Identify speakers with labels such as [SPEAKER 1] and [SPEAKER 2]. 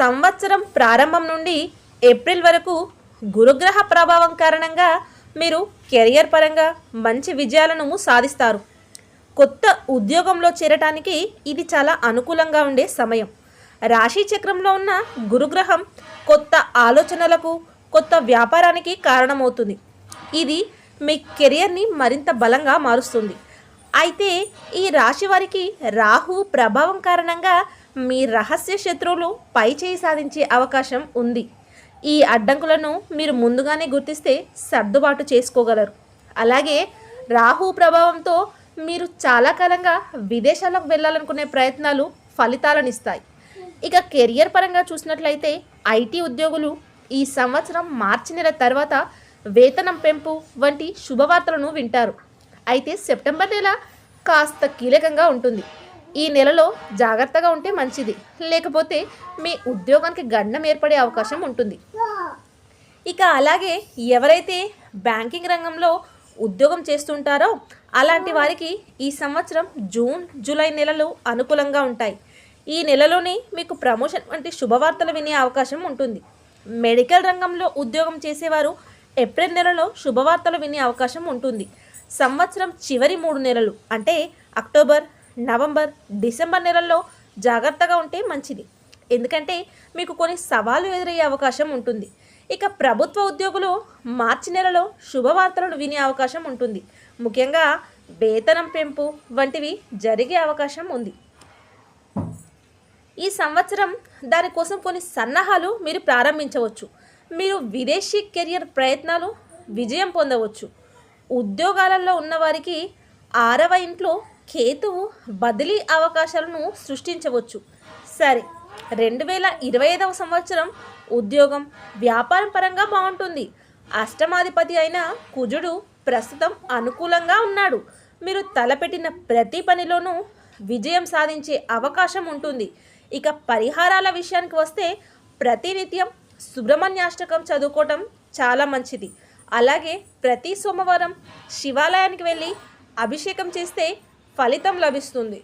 [SPEAKER 1] సంవత్సరం ప్రారంభం నుండి ఏప్రిల్ వరకు గురుగ్రహ ప్రభావం కారణంగా మీరు కెరియర్ పరంగా మంచి విజయాలను సాధిస్తారు. కొత్త ఉద్యోగంలో చేరటానికి ఇది చాలా అనుకూలంగా ఉండే సమయం. రాశి చక్రంలో ఉన్న గురుగ్రహం కొత్త ఆలోచనలకు కొత్త వ్యాపారానికి కారణమవుతుంది. ఇది మీ కెరియర్ని మరింత బలంగా మారుస్తుంది. అయితే ఈ రాశి వారికి రాహు ప్రభావం కారణంగా మీ రహస్య శత్రువులు పై చేయి సాధించే అవకాశం ఉంది. ఈ అడ్డంకులను మీరు ముందుగానే గుర్తిస్తే సర్దుబాటు చేసుకోగలరు. అలాగే రాహు ప్రభావంతో మీరు చాలా కాలంగా విదేశాలకు వెళ్ళాలనుకునే ప్రయత్నాలు ఫలితాలను ఇస్తాయి ఇక కెరియర్ పరంగా చూసినట్లయితే ఐటీ ఉద్యోగులు ఈ సంవత్సరం మార్చి నెల తర్వాత వేతనం పెంపు వంటి శుభవార్తలను వింటారు. అయితే సెప్టెంబర్ నెల కాస్త కీలకంగా ఉంటుంది. ఈ నెలలో జాగ్రత్తగా ఉంటే మంచిది. లేకపోతే మీ ఉద్యోగానికి గండం ఏర్పడే అవకాశం ఉంటుంది. ఇక అలాగే ఎవరైతే బ్యాంకింగ్ రంగంలో ఉద్యోగం చేస్తుంటారో అలాంటి వారికి ఈ సంవత్సరం జూన్ జూలై నెలలు అనుకూలంగా ఉంటాయి. ఈ నెలలోనే మీకు ప్రమోషన్ వంటి శుభవార్తలు వినే అవకాశం ఉంటుంది. మెడికల్ రంగంలో ఉద్యోగం చేసేవారు ఏప్రిల్ నెలలో శుభవార్తలు వినే అవకాశం ఉంటుంది. సంవత్సరం చివరి మూడు నెలలు అంటే అక్టోబర్ నవంబర్ డిసెంబర్ నెలల్లో జాగ్రత్తగా ఉంటే మంచిది. ఎందుకంటే మీకు కొన్ని సవాలు ఎదురయ్యే అవకాశం ఉంటుంది. ఇక ప్రభుత్వ ఉద్యోగులు మార్చి నెలలో శుభవార్తలను వినే అవకాశం ఉంటుంది. ముఖ్యంగా వేతనం పెంపు వంటివి జరిగే అవకాశం ఉంది. ఈ సంవత్సరం దానికోసం కొన్ని సన్నాహాలు మీరు ప్రారంభించవచ్చు. మీరు విదేశీ కెరియర్ ప్రయత్నాలు విజయం పొందవచ్చు. ఉద్యోగాలలో ఉన్నవారికి ఆరవ ఇంట్లో కేతువు బదిలీ అవకాశాలను సృష్టించవచ్చు. సరే రెండు వేల ఇరవై ఐదవ సంవత్సరం ఉద్యోగం వ్యాపారం పరంగా బాగుంటుంది. అష్టమాధిపతి అయిన కుజుడు ప్రస్తుతం అనుకూలంగా ఉన్నాడు. మీరు తలపెట్టిన ప్రతి పనిలోనూ విజయం సాధించే అవకాశం ఉంటుంది. ఇక పరిహారాల విషయానికి వస్తే ప్రతినిత్యం సుబ్రహ్మణ్యాష్టకం చదువుకోవటం చాలా మంచిది. అలాగే ప్రతి సోమవారం శివాలయానికి వెళ్ళి అభిషేకం చేస్తే ఫలితం లభిస్తుంది.